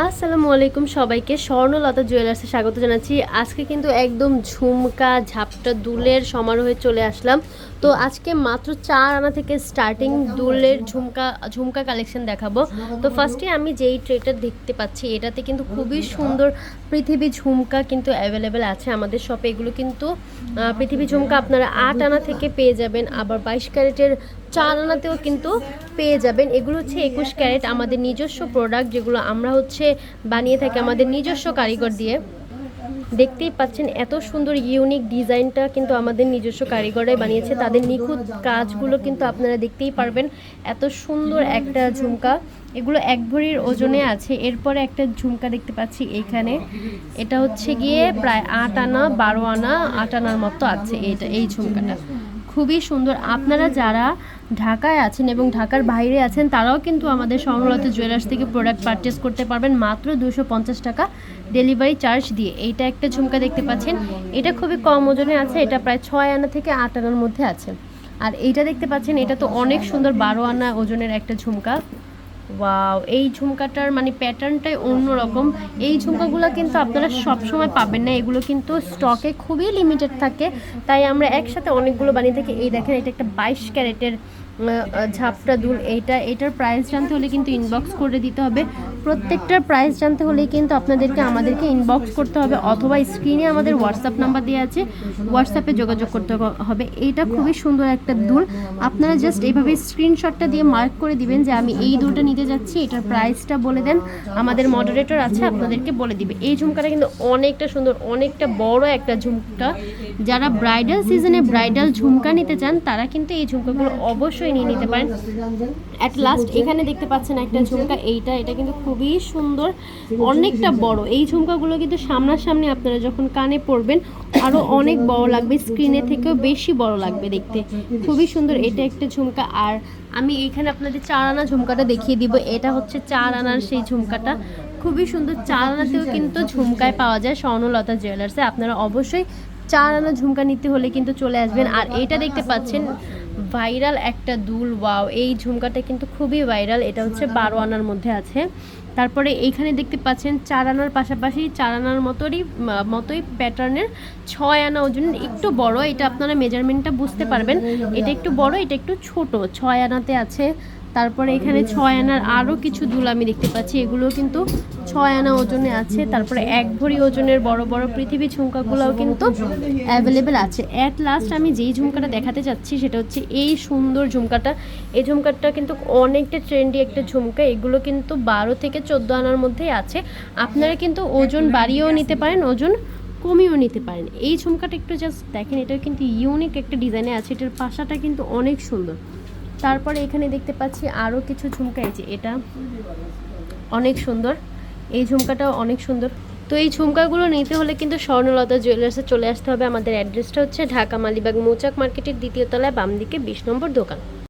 আসসালামু আলাইকুম সবাইকে। স্বর্ণলতা জুয়েলার্সে স্বাগত জানাচ্ছি। আজকে কিন্তু একদম ঝুমকা ঝাপটা দুলের সমারোহে চলে আসলাম। তো আজকে মাত্র চার আনা থেকে স্টার্টিং দুলের ঝুমকা ঝুমকা কালেকশন দেখাবো। তো ফার্স্টে আমি যেই ট্রেটা দেখতে পাচ্ছি, এটাতে কিন্তু খুবই সুন্দর পৃথিবী ঝুমকা কিন্তু অ্যাভেলেবেল আছে আমাদের শপে এগুলো কিন্তু পৃথিবী ঝুমকা আপনারা আট আনা থেকে পেয়ে যাবেন। আবার বাইশ ক্যারেটের চার আনাতেও কিন্তু পেয়ে যাবেন। এগুলো হচ্ছে একুশ ক্যারেট আমাদের নিজস্ব প্রোডাক্ট যেগুলো আমরা হচ্ছে বানিয়ে থাকি আমাদের নিজস্ব কারিগর দিয়ে। দেখতেই পাচ্ছেন এত সুন্দর ইউনিক ডিজাইনটা কিন্তু আমাদের নিজস্ব কারিগরাই বানিয়েছে। তাদের নিখুঁত কাজগুলো কিন্তু আপনারা দেখতেই পারবেন। এত সুন্দর একটা ঝুমকা। এগুলো এক ভরির ওজনে আছে। এরপরে একটা ঝুমকা দেখতে পাচ্ছি এইখানে এটা হচ্ছে গিয়ে প্রায় আট আনা, বারো আনা, আট আনার মতো আছে এইটা, এই ঝুমকাটা। খুবই সুন্দর। আপনারা যারা ঢাকায় আছেন এবং ঢাকার বাইরে আছেন, তারাও কিন্তু আমাদের স্বর্ণলতা জুয়েলার্স থেকে প্রোডাক্ট পারচেস করতে পারবেন মাত্র দুশো পঞ্চাশ টাকা ডেলিভারি চার্জ দিয়ে। এইটা একটা ঝুমকা দেখতে পাচ্ছেন। এটা খুবই কম ওজনে আছে, এটা প্রায় ছয় আনা থেকে আট আনার মধ্যে আছে। আর এইটা দেখতে পাচ্ছেন, এটা তো অনেক সুন্দর বারো আনা ওজনের একটা ঝুমকা। ওয়াও, এই ঝুমকাটার মানে প্যাটার্নটাই অন্যরকম। এই ঝুমকাগুলো কিন্তু আপনারা সব সময় পাবেন না, এগুলো কিন্তু স্টকে খুবই লিমিটেড থাকে। তাই আমরা একসাথে অনেকগুলো বানিয়ে থাকি। এই দেখেন, এটা একটা বাইশ ক্যারেটের ঝাপটা দুল এটা এটার প্রাইস জানতে হলে কিন্তু ইনবক্স করে দিতে হবে। প্রত্যেকটার প্রাইস জানতে হলে কিন্তু আপনাদেরকে আমাদেরকে ইনবক্স করতে হবে অথবা স্ক্রিনে আমাদের হোয়াটসঅ্যাপ নাম্বার দেওয়া আছে। হোয়াটসঅ্যাপে যোগাযোগ করতে হবে। এটা খুবই সুন্দর একটা দুল আপনারা জাস্ট এইভাবে স্ক্রিনশটটা দিয়ে মার্ক করে দিবেন যে আমি এই দুলটা নিতে যাচ্ছি, এটার প্রাইসটা বলে দেন। আমাদের মডারেটর আছে, আপনাদেরকে বলে দিবে। এই ঝুমকাটা কিন্তু অনেকটা সুন্দর, অনেকটা বড় একটা ঝুমকা। যারা ব্রাইডাল সিজনে ব্রাইডাল ঝুমকা নিতে চান, তারা কিন্তু এই ঝুমকাগুলো অবশ্যই নিয়ে নিতে পারেন। অ্যাট লাস্ট এখানে দেখতে পাচ্ছেন একটা ঝুমকা এইটা এটা কিন্তু খুবই সুন্দর অনেকটা বড়। এই ঝুমকাগুলো কিন্তু সামনাসামনি আপনারা যখন কানে পরবেন আরও অনেক বড় লাগবে স্ক্রিনের থেকেও বেশি বড় লাগবে দেখতে। খুবই সুন্দর এটা একটা ঝুমকা। আর আমি এইখানে আপনাদের চার আনা ঝুমকাটা দেখিয়ে দিব। এটা হচ্ছে চার আনার সেই ঝুমকাটা। খুবই সুন্দর চার আনাতেও কিন্তু ঝুমকায় পাওয়া যায় স্বর্ণলতা জুয়েলার্সে আপনারা অবশ্যই চার আনা ঝুমকা নিতে হলে কিন্তু চলে আসবেন। আর এটা দেখতে পাচ্ছেন ভাইরাল একটা দুল ওয়াও এই ঝুমকাটা কিন্তু খুবই ভাইরাল এটা হচ্ছে বারো আনার মধ্যে আছে। তারপরে এইখানে দেখতে পাচ্ছেন চার আনার পাশাপাশি চার আনার মতোরই মতোই প্যাটার্নের ছয় আনা ওজন একটু বড় এটা আপনারা মেজারমেন্টটা বুঝতে পারবেন। এটা একটু বড় এটা একটু ছোট ছয় আনাতে আছে। তারপরে এখানে ছয় আনার আরও কিছু দুল আমি দেখতে পাচ্ছি। এগুলো কিন্তু ছয় আনা ওজনে আছে, তারপরে এক ভরি ওজনের বড় বড় পৃথিবী ঝুমকাগুলোও কিন্তু অ্যাভেলেবেল আছে। অ্যাট লাস্ট আমি যেই ঝুমকাটা দেখাতে চাচ্ছি সেটা হচ্ছে এই সুন্দর ঝুমকাটা। এই ঝুমকাটা কিন্তু অনেকটা ট্রেন্ডি একটা ঝুমকা, এগুলো কিন্তু বারো থেকে চোদ্দ আনার মধ্যেই আছে। আপনারা কিন্তু ওজন বাড়িয়েও নিতে পারেন, ওজন কমিয়েও নিতে পারেন। এই ঝুমকাটা একটু জাস্ট দেখেন এটা কিন্তু ইউনিক একটা ডিজাইনে আছে, এটার পাশাটা কিন্তু অনেক সুন্দর। তারপরে এখানে দেখতে পাচ্ছি আরও কিছু ঝুমকা, এই যে এটা অনেক সুন্দর। এই ঝুমকাটাও অনেক সুন্দর। তো এই ঝুমকাগুলো নিতে হলে কিন্তু স্বর্ণলতা জুয়েলার্সে চলে আসতে হবে। আমাদের অ্যাড্রেসটা হচ্ছে ঢাকা মালিবাগ মৌচাক মার্কেটের দ্বিতীয় তলায় বাম দিকে বিশ নম্বর দোকান।